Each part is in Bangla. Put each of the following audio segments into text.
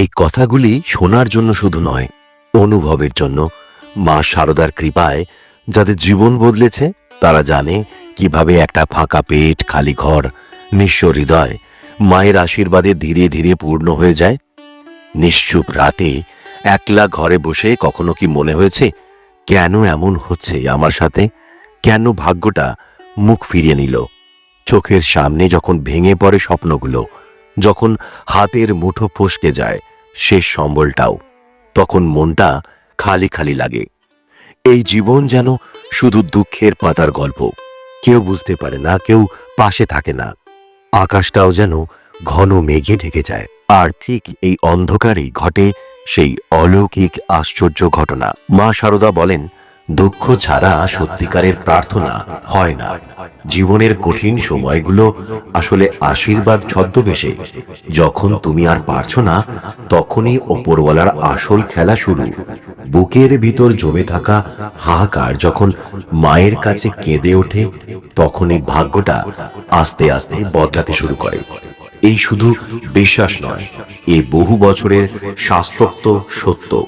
এই কথাগুলি শোনার জন্য শুধু নয়, অনুভবের জন্য। মা শারদার কৃপায় যাদের জীবন বদলেছে, তারা জানে কীভাবে একটা ফাঁকা পেট, খালি ঘর, নিঃস্ব হৃদয় মায়ের আশীর্বাদে ধীরে ধীরে পূর্ণ হয়ে যায়। নিশ্চুপ রাতে একলা ঘরে বসে কখনো কি মনে হয়েছে, কেন এমন হচ্ছে আমার সাথে? কেন ভাগ্যটা মুখ ফিরিয়ে নিল? চোখের সামনে যখন ভেঙে পড়ে স্বপ্নগুলো যখন হাতের মুঠো ফসকে যায় শেষ সম্বলটাও, তখন মনটা খালি খালি লাগে। এই জীবন যেন শুধু দুঃখের পাতার গল্প। কেউ বুঝতে পারে না, কেউ পাশে থাকে না। আকাশটাও যেন ঘন মেঘে ঢেকে যায়। আর ঠিক এই অন্ধকারেই ঘটে সেই অলৌকিক আশ্চর্য ঘটনা। মা শারদা বলেন দুঃখ ছাড়া সত্যিকারের প্রার্থনা হয় না। জীবনের কঠিন সময়গুলো আসলে আশীর্বাদ ছদ্মবেশে। যখন তুমি আর পারছ না, তখনই ওপরওয়ালার আসল খেলা শুরু। বুকের ভিতর জমে থাকা হাহাকার যখন মায়ের কাছে কেঁদে ওঠে, তখনই ভাগ্যটা আস্তে আস্তে বদলাতে শুরু করে। এই শুধু বিশ্বাস নয়, এ বহু বছরের শাস্ত্রোক্ত সত্য।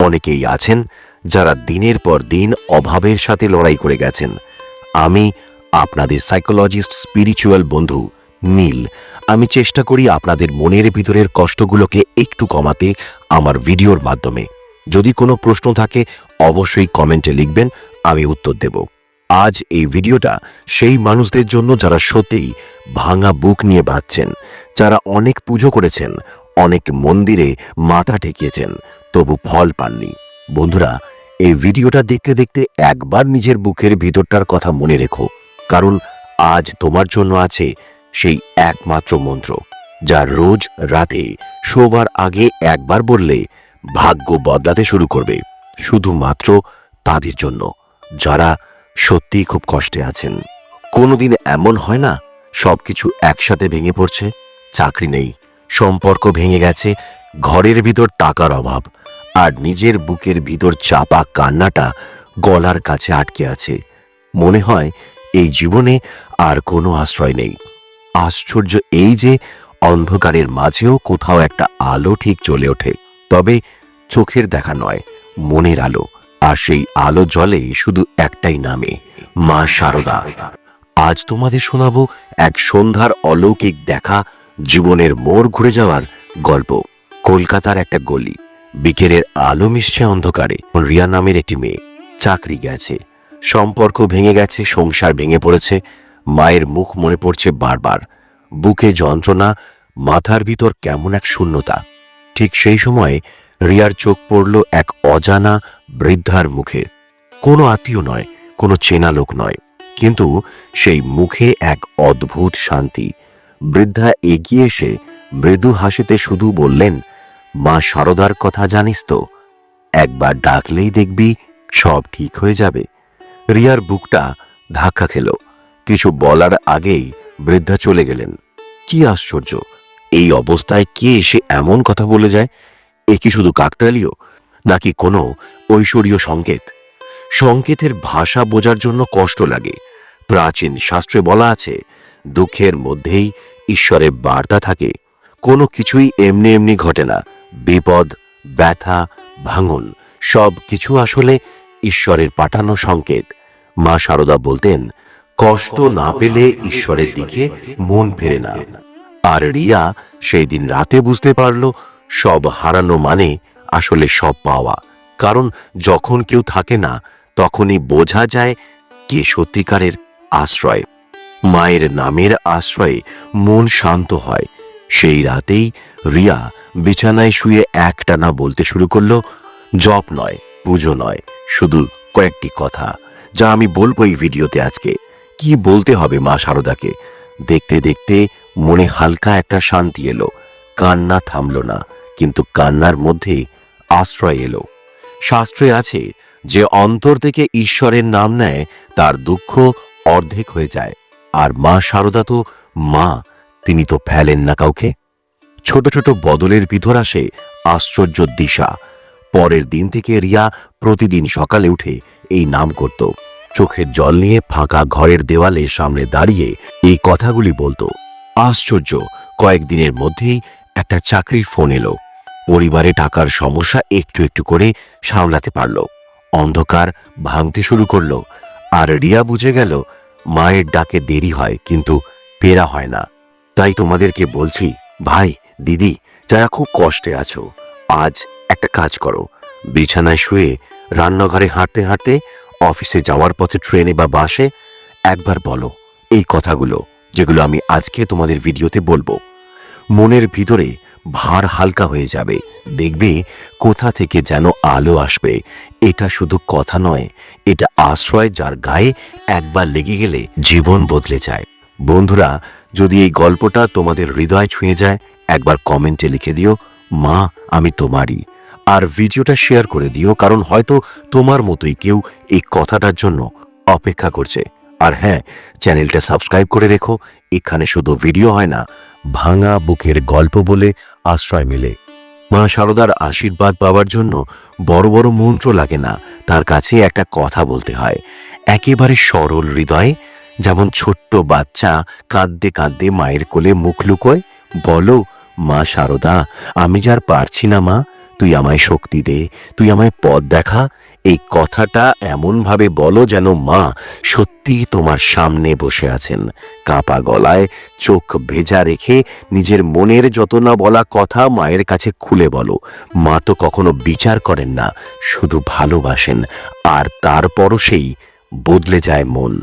অনেকেই আছেন যারা দিনের পর দিন অভাবের সাথে লড়াই করে গেছেন। আমি আপনাদের সাইকোলজিস্ট স্পিরিচুয়াল বন্ধু, নীল। আমি চেষ্টা করি আপনাদের মনের ভিতরের কষ্টগুলোকে একটু কমাতে আমার ভিডিওর মাধ্যমে। যদি কোনো প্রশ্ন থাকে, অবশ্যই কমেন্টে লিখবেন, আমি উত্তর দেব। আজ এই ভিডিওটা সেই মানুষদের জন্য যারা সত্যিই ভাঙা বুক নিয়ে বাঁচছেন যারা অনেক পুজো করেছেন, অনেক মন্দিরে মাথা ঠেকিয়েছেন, তবু ফল পাননি। বন্ধুরা, এই ভিডিওটা দেখতে দেখতে একবার নিজের বুকের ভিতরটার কথা মনে রেখো, কারণ আজ তোমার জন্য আছে সেই একমাত্র মন্ত্র, যা রোজ রাতে শোবার আগে একবার বললে ভাগ্য বদলাতে শুরু করবে, শুধুমাত্র তাদের জন্য, যারা সত্যিই খুব কষ্টে আছেন। কোনোদিন এমন হয় না, সবকিছু একসাথে ভেঙে পড়ছে, চাকরি নেই, সম্পর্ক ভেঙে গেছে, ঘরের ভিতর টাকার অভাব আর নিজের বুকের ভিতর চাপা কান্নাটা গলার কাছে আটকে আছে। মনে হয় এই জীবনে আর কোনো আশ্রয় নেই। আশ্চর্য এই যে অন্ধকারের মাঝেও কোথাও একটা আলো ঠিক চলে ওঠে। তবে চোখের দেখা নয়, মনের আলো। আর সেই আলো জলে শুধু একটাই নামে, মা শারদা আজ তোমাদের শোনাবো এক সন্ধ্যার অলৌকিক দেখা, জীবনের মোড় ঘুরে যাওয়ার গল্প। কলকাতার একটা গলি। বিকেলের আলো মিশছে অন্ধকারে। রিয়া নামের একটি মেয়ে। চাকরি গেছে। সম্পর্ক ভেঙে গেছে, সংসার ভেঙে পড়েছে। মায়ের মুখ মনে পড়ছে বারবার। বুকে যন্ত্রণা, মাথার ভিতর কেমন এক শূন্যতা। ঠিক সেই সময় রিয়ার চোখ পড়ল এক অজানা বৃদ্ধার মুখে। কোনো আত্মীয় নয়, কোনো চেনা লোক নয়। কিন্তু সেই মুখে এক অদ্ভুত শান্তি। বৃদ্ধা এগিয়ে এসে মৃদু হাসিতে শুধু বললেন মা শারদার কথা জানিস তো? একবার ডাকলেই দেখবি সব ঠিক হয়ে যাবে। রিয়ার বুকটা ধাক্কা খেল। কিছু বলার আগেই বৃদ্ধা চলে গেলেন। কি আশ্চর্য! এই অবস্থায় কে এসে এমন কথা বলে যায়? এ কি শুধু কাকতালীয়, নাকি কোনো ঐশ্বরীয় সংকেত? সংকেতের ভাষা বোঝার জন্য কষ্ট লাগে। প্রাচীন শাস্ত্রে বলা আছে, দুঃখের মধ্যেই ঈশ্বরের বার্তা থাকে। কোনো কিছুই এমনি এমনি ঘটে না। বিপদ ব্যথা ভাঙন সব কিছু আসলে ঈশ্বরের পাঠানো সংকেত। মা সারদা বলতেন কষ্ট না পেলে ঈশ্বরের দিকে মন ফেরে না। আর রিয়া সেই দিন রাতে বুঝতে পারল সব হারানো মানে আসলে সব পাওয়া। কারণ যখন কেউ থাকে না তখনই বোঝা যায় কে সত্যিকারের আশ্রয়। মায়ের নামের আশ্রয়ে মন শান্ত হয় সেই রাতেই রিয়া বিছানায় শুয়ে একটানা বলতে শুরু করল, জপ নয়, পুজো নয়, শুধু কয়েকটি কথা, যা আমি বলব এই ভিডিওতে আজকে। কি বলতে হবে মা শারদাকে দেখতে দেখতে মনে হালকা একটা শান্তি এলো। কান্না থামলো না, কিন্তু কান্নার মধ্যে আশ্রয় এলো। শাস্ত্রে আছে, যে অন্তর থেকে ঈশ্বরের নাম নেয়, তার দুঃখ অর্ধেক হয়ে যায়। আর মা শারদা তো মা তিনি তো ফেলেন না কাউকে। ছোট ছোট বদলের ভিতর আসে আশ্চর্য দিশা। পরের দিন থেকে রিয়া প্রতিদিন সকালে উঠে এই নাম করত। চোখের জল নিয়ে ফাঁকা ঘরের দেওয়ালে সামনে দাঁড়িয়ে এই কথাগুলি বলতো। আশ্চর্য, কয়েকদিনের মধ্যেই একটা চাকরির ফোন এলো। পরিবারে টাকার সমস্যা একটু একটু করে সামলাতে পারল। অন্ধকার ভাঙতে শুরু করল। আর রিয়া বুঝে গেল, মায়ের ডাকে দেরি হয়, কিন্তু পেরা হয় না। তাই তোমাদেরকে বলছি, ভাই, দিদি, যারা খুব কষ্টে আছো, আজ একটা কাজ করো। বিছানায় শুয়ে রান্নাঘরে হাঁটতে হাঁটতে অফিসে যাওয়ার পথে ট্রেনে বা বাসে একবার বলো এই কথাগুলো, যেগুলো আমি আজকে তোমাদের ভিডিওতে বলব। মনের ভিতরে ভার হালকা হয়ে যাবে। দেখবে কোথা থেকে যেন আলো আসবে। এটা শুধু কথা নয়, এটা আশ্রয় যার গায়ে একবার লেগে গেলে জীবন বদলে যায়। বন্ধুরা, যদি এই গল্পটা তোমাদের হৃদয় ছুঁয়ে যায়, একবার কমেন্টে লিখে দিও, মা, আমি তোমারই। আর ভিডিওটা শেয়ার করে দিও, কারণ হয়তো তোমার মতোই কেউ এই কথাটার জন্য অপেক্ষা করছে। আর হ্যাঁ চ্যানেলটা সাবস্ক্রাইব করে রেখো, এখানে শুধু ভিডিও হয় না, ভাঙা বুকের গল্প বলে আশ্রয় মেলে। মা শারদার আশীর্বাদ পাওয়ার জন্য বড় বড় মন্ত্র লাগে না, তার কাছে একটা কথা বলতে হয়। একেবারে সরল হৃদয়ে যেমন ছোট্ট বাচ্চা কাঁদতে কাঁদতে মায়ের কোলে মুখ লুকোয়, বলো, মা শারদা আমি যার পারছি না মা, তুই আমায় শক্তি দে, তুই আমায় পথ দেখা, এই কথাটা এমনভাবে বলো যেন মা সত্যি তোমার সামনে বসে আছেন। কাপা গলায় চোখ ভেজা রেখে নিজের মনের যত না বলা কথা মায়ের কাছে খুলে বলো। মা তো কখনো বিচার করেন না, শুধু ভালোবাসেন, আর তারপরও সেই বদলে যায় মন।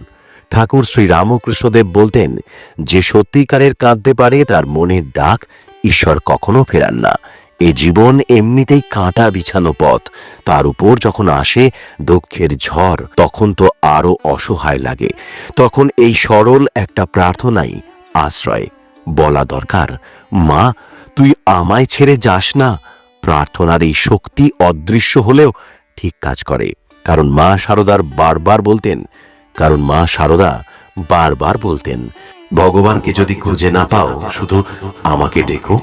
ঠাকুর শ্রী রামকৃষ্ণদেব বলতেন, যে সত্যিকারের কাঁদতে পারে, তার মনের ডাক ঈশ্বর কখনো ফেরান না। এ জীবন এমনিতেই কাঁটা বিছানো পথ। তার উপর যখন আসে দুঃখের ঝড়, তখন তো আরও অসহায় লাগে। তখন এই সরল একটা প্রার্থনাই আশ্রয়। বলা দরকার, মা, তুই আমায় ছেড়ে যাস না। প্রার্থনার এই শক্তি অদৃশ্য হলেও ঠিক কাজ করে। কারণ মা শারদার বারবার বলতেন কারণ মা শারদা বারবার বলতেন, ভগবানকে যদি খুঁজে না পাও, শুধু আমাকে ডেকো,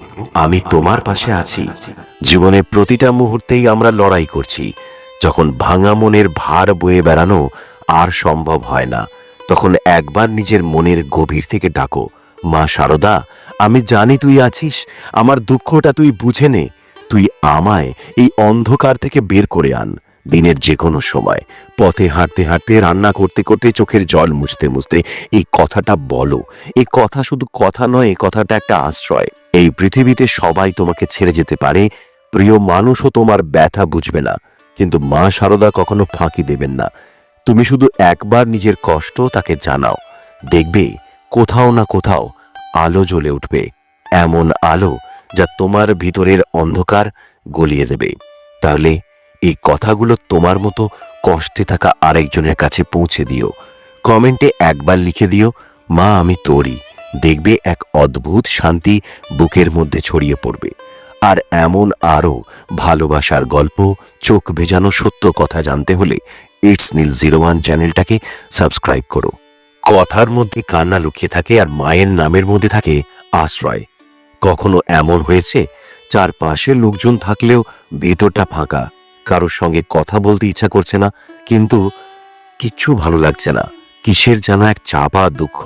আমি তোমার পাশে আছি। জীবনে প্রতিটা মুহূর্তেই আমরা লড়াই করছি। যখন ভাঙা মনের ভার বয়ে বেড়ানো আর সম্ভব হয় না, তখন একবার নিজের মনের গভীর থেকে ডাকো, মা সারদা, আমি জানি তুই আছিস, আমার দুঃখটা তুই বুঝে নে, তুই আমায় এই অন্ধকার থেকে বের করে আন। দিনের যে কোনো সময়। পথে হাঁটতে হাঁটতে, রান্না করতে করতে চোখের জল মুছতে মুছতে এই কথাটা বলো। এই কথা শুধু কথা নয়, এই কথাটা একটা আশ্রয়। এই পৃথিবীতে সবাই তোমাকে ছেড়ে যেতে পারে, প্রিয় মানুষও তোমার ব্যথা বুঝবে না। কিন্তু মা শারদা কখনো ফাঁকি দেবেন না। তুমি শুধু একবার নিজের কষ্ট তাকে জানাও। দেখবে, কোথাও না কোথাও আলো জ্বলে উঠবে। এমন আলো যা তোমার ভিতরের অন্ধকার গলিয়ে দেবে। তাহলে এই কথাগুলো তোমার মতো কষ্টে থাকা আরেকজনের কাছে পৌঁছে দিও। কমেন্টে একবার লিখে দিও, মা, আমি তোরই। দেখবে এক অদ্ভুত শান্তি বুকের মধ্যে ছড়িয়ে পড়বে। আর এমন আরও ভালোবাসার গল্প, চোখ ভেজানো সত্য কথা জানতে হলে ইটস নীল জিরো ওয়ান চ্যানেলটাকে সাবস্ক্রাইব করো। কথার মধ্যে কান্না লুকিয়ে থাকে আর মায়ের নামের মধ্যে থাকে আশ্রয়। কখনো এমন হয়েছে? চারপাশে লোকজন থাকলেও ভেতরটা ফাঁকা। কারোর সঙ্গে কথা বলতে ইচ্ছা করছে না, কিন্তু কিচ্ছু ভালো লাগছে না। কিসের যেন এক চাপা দুঃখ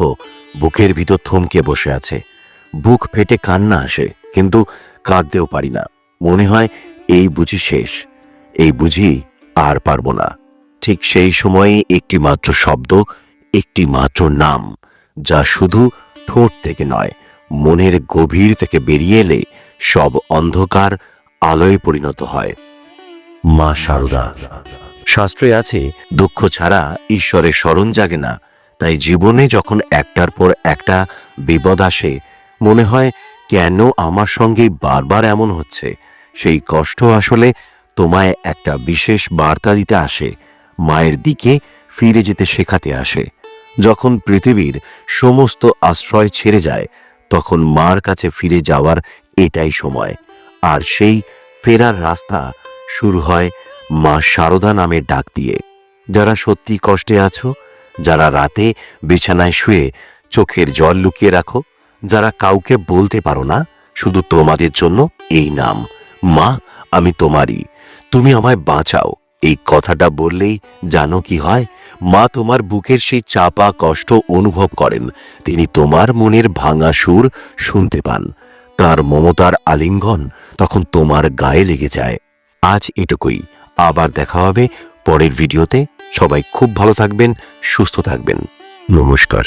বুকের ভিতর থমকে বসে আছে। বুক ফেটে কান্না আসে, কিন্তু কাঁদতেও পারি না। মনে হয় এই বুঝি শেষ। এই বুঝি আর পারব না। ঠিক সেই সময়ে একটি মাত্র শব্দ, একটি মাত্র নাম, যা শুধু ঠোঁট থেকে নয়, মনের গভীর থেকে বেরিয়ে এলে সব অন্ধকার আলোয় পরিণত হয়। মা শারদা শাস্ত্রে আছে, দুঃখ ছাড়া ঈশ্বরের স্মরণ জাগে না। তাই জীবনে যখন একটার পর একটা বিপদ আসে, মনে হয়, কেন আমার সঙ্গে বারবার এমন হচ্ছে? সেই কষ্ট আসলে তোমায় একটা বিশেষ বার্তা দিতে আসে, মায়ের দিকে ফিরে যেতে শেখাতে আসে। যখন পৃথিবীর সমস্ত আশ্রয় ছেড়ে যায়, তখন মার কাছে ফিরে যাওয়ার এটাই সময়। আর সেই ফেরার রাস্তা শুরু হয় মা শারদা নামের ডাক দিয়ে। যারা সত্যি কষ্টে আছো, যারা রাতে বিছানায় শুয়ে চোখের জল লুকিয়ে রাখো, যারা কাউকে বলতে পারো না, শুধু তোমাদের জন্য এই নাম। মা, আমি তোমারই। তুমি আমায় বাঁচাও। এই কথাটা বললেই জানো কি হয়, মা তোমার বুকের সেই চাপা কষ্ট অনুভব করেন। তিনি তোমার মনের ভাঙা সুর শুনতে পান। তার মমতার আলিঙ্গন তখন তোমার গায়ে লেগে যায়। আজ এটুকুই। আবার দেখা হবে পরের ভিডিওতে। সবাই খুব ভালো থাকবেন সুস্থ থাকবেন। নমস্কার।